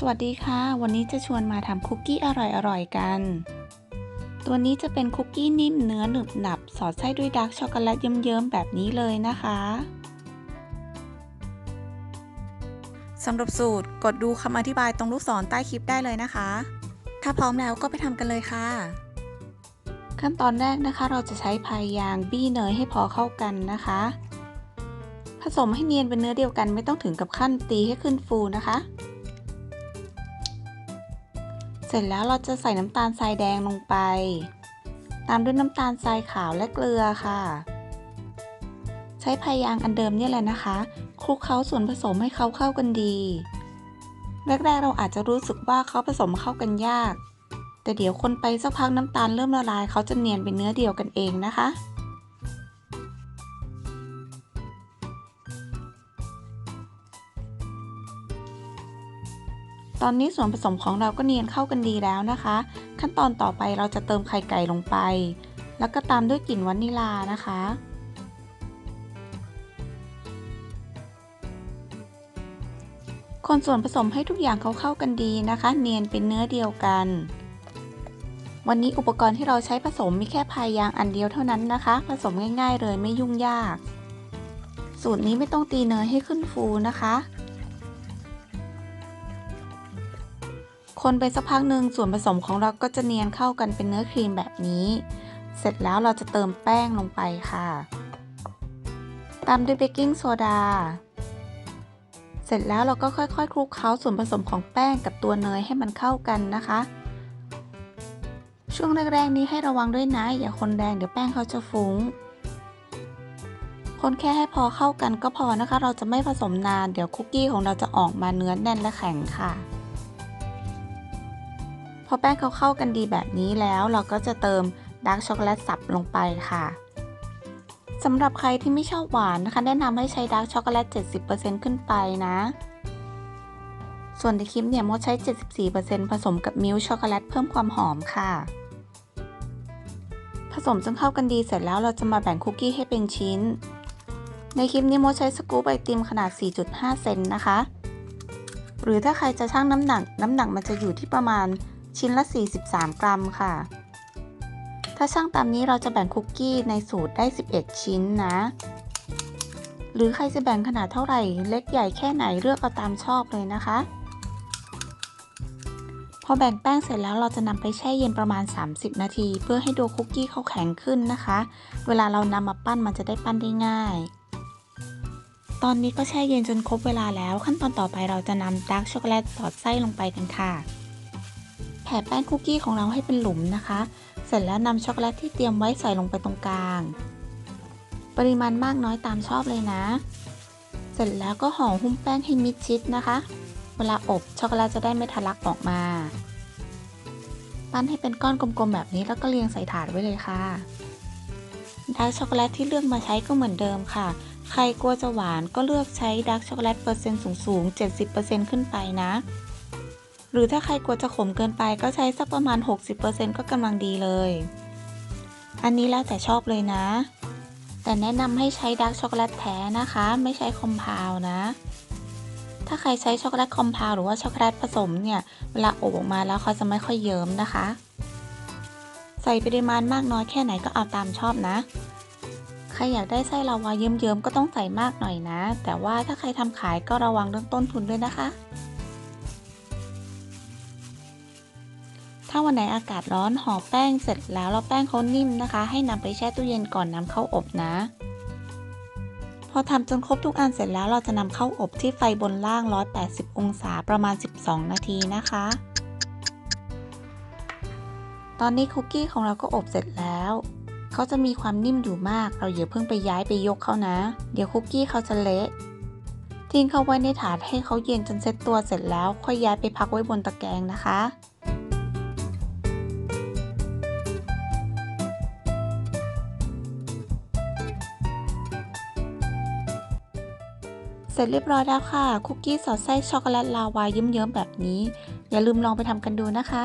สวัสดีค่ะ วันนี้จะชวนมาทำคุกกี้อร่อยๆกัน ตัวนี้จะเป็นคุกกี้นิ่มเนื้อหนึบหนับ สอดไส้ด้วยดาร์กช็อกโกแลตเยิ้มๆแบบนี้เลยนะคะสำหรับสูตรกดดูคำอธิบายตรงลูกศรใต้คลิปได้เลยนะคะ ถ้าพร้อมแล้วก็ไปทำกันเลยค่ะ ขั้นตอนแรกนะคะ เราจะใช้พายยางบี้เนยให้พอเข้ากันนะคะ ผสมให้เนียนเป็นเนื้อเดียวกันไม่ต้องถึงกับขั้นตีให้ขึ้นฟูนะคะ เสร็จแล้วเราจะใส่น้ำตาลทรายแดงลงไป ตามด้วยน้ำตาลทรายขาวและเกลือค่ะ ใช้พายยางอันเดิมนี่แหละนะคะคลุกเคล้าส่วนผสมให้เขาเข้ากันดี แรกๆเราอาจจะรู้สึกว่าเขาผสมเข้ากันยาก แต่เดี๋ยวคนไปสักพักน้ำตาลเริ่มละลายเขาจะเนียนเป็นเนื้อเดียวกันเองนะคะ ตอนนี้ส่วนผสมของเราก็เนียนเข้ากันดีแล้วนะคะ ขั้นตอนต่อไปเราจะเติมไข่ไก่ลงไป แล้วก็ตามด้วยกลิ่นวานิลานะคะ คนส่วนผสมให้ทุกอย่างเขาเข้ากันดีนะคะ เนียนเป็นเนื้อเดียวกัน วันนี้อุปกรณ์ที่เราใช้ผสมมีแค่พายยางอันเดียวเท่านั้นนะคะ ผสมง่าย ๆ เลยไม่ยุ่งยาก สูตรนี้ไม่ต้องตีเนยให้ขึ้นฟูนะคะ คนไปสักพักหนึ่งส่วนผสมของเราก็จะเนียนเข้ากันเป็นเนื้อครีมแบบนี้ เสร็จแล้วเราจะเติมแป้งลงไปค่ะ ตามด้วยเบกกิ้งโซดา เสร็จแล้วเราก็ค่อยๆ คลุกเคล้าส่วนผสมของแป้งกับตัวเนยให้มันเข้ากันนะคะ ช่วงแรกๆนี้ให้ระวังด้วยนะ อย่าคนแรงเดี๋ยวแป้งเขาจะฟุง้ง คนแค่ให้พอเข้ากันก็พอนะคะ เราจะไม่ผสมนาน เดี๋ยวคุกกี้ของเราจะออกมาเนื้อแน่นและแข็งค่ะ พอแป้งเขาเข้ากันดีแบบนี้แล้วเราก็จะเติมดาร์กช็อกโกแลตสับลงไปค่ะสำหรับใครที่ไม่ชอบหวานนะคะ แนะนำให้ใช้ดาร์กช็อกโกแลต 70%ขึ้นไปนะ ส่วนในคลิปเนี่ยมดใช้ 74%ผสมกับมิลช็อกโกแลตเพิ่มความหอมค่ะ ผสมจนเข้ากันดีเสร็จแล้วเราจะมาแบ่งคุกกี้ให้เป็นชิ้น ในคลิปนี้มดใช้สกู๊ปไอติมขนาด 4.5 เซนนะคะ หรือถ้าใครจะชั่งน้ำหนัก น้ำหนักมันจะอยู่ที่ประมาณ ชิ้นละ 43 กรัมค่ะ ถ้าช่างตามนี้เราจะแบ่งคุกกี้ในสูตรได้ 11 ชิ้นนะ หรือใครจะแบ่งขนาดเท่าไหร่ เล็กใหญ่แค่ไหนเลือกเอาตามชอบเลยนะคะ พอแบ่งแป้งเสร็จแล้วเราจะนำไปแช่เย็นประมาณ 30 นาที เพื่อให้ตัวคุกกี้เขาแข็งขึ้นนะคะ เวลาเรานำมาปั้นมันจะได้ปั้นได้ง่ายตอนนี้ก็แช่เย็นจนครบเวลาแล้ว ขั้นตอนต่อไปเราจะนำดาร์กช็อกโกแลตสอดไส้ลงไปกันค่ะ แผ่แป้งคุกกี้ของเราให้เป็นหลุมนะคะ เสร็จแล้วนำช็อกโกแลตที่เตรียมไว้ใส่ลงไปตรงกลาง ปริมาณมากน้อยตามชอบเลยนะ เสร็จแล้วก็ห่อหุ้มแป้งให้มิดชิดนะคะ เวลาอบช็อกโกแลตจะได้ไม่ทะลักออกมา ปั้นให้เป็นก้อนกลมๆแบบนี้แล้วก็เรียงใส่ถาดไว้เลยค่ะดาร์กช็อกโกแลตที่เลือกมาใช้ก็เหมือนเดิมค่ะ ใครกลัวจะหวานก็เลือกใช้ดาร์กช็อกโกแลตเปอร์เซ็นต์สูงๆ 70%ขึ้นไปนะ รือถ้าใครกลัวจะขมเกินไปก็ใช้สักประมาณ 60%ก็กำลังดีเลย อันนี้แล้วแต่ชอบเลยนะ แต่แนะนำให้ใช้ดาร์กช็อกโกแลตแท้นะคะ ไม่ใช้คอมพาวนะ ถ้าใครใช้ช็อกโกแลตคอมพาวหรือว่าช็อกโกแลตผสมเนี่ย เวลาอบออกมาแล้วเขาจะไม่ค่อยเยิ้มนะคะ ใส่ปริมาณมากน้อยแค่ไหนก็เอาตามชอบนะใครอยากได้ไส้ลาวาเยิ้มๆก็ต้องใส่มากหน่อยนะ แต่ว่าถ้าใครทำขายก็ระวังเรื่องต้นทุนด้วยนะคะ ถ้าวันไหนอากาศร้อนห่อแป้งเสร็จแล้วแล้วแป้งเขานิ่มนะคะ ให้นำไปแช่ตู้เย็นก่อนนำเข้าอบนะ พอทำจนครบทุกอันเสร็จแล้วเราจะนำเข้าอบที่ไฟบนล่าง 180 องศาประมาณ 12 นาทีนะคะ ตอนนี้คุกกี้ของเราก็อบเสร็จแล้วเขาจะมีความนิ่มอยู่มาก เราอย่าเพิ่งไปย้ายไปยกเขานะ เดี๋ยวคุกกี้เขาจะเละทิ้งเขาไว้ในถาดให้เขาเย็นจนเซ็ตตัวเสร็จแล้ว ค่อยย้ายไปพักไว้บนตะแกรงนะคะ เสร็จเรียบร้อยแล้วค่ะ คุกกี้สอดไส้ช็อกโกแลตลาวาเยิ้มๆแบบนี้ อย่าลืมลองไปทำกันดูนะคะ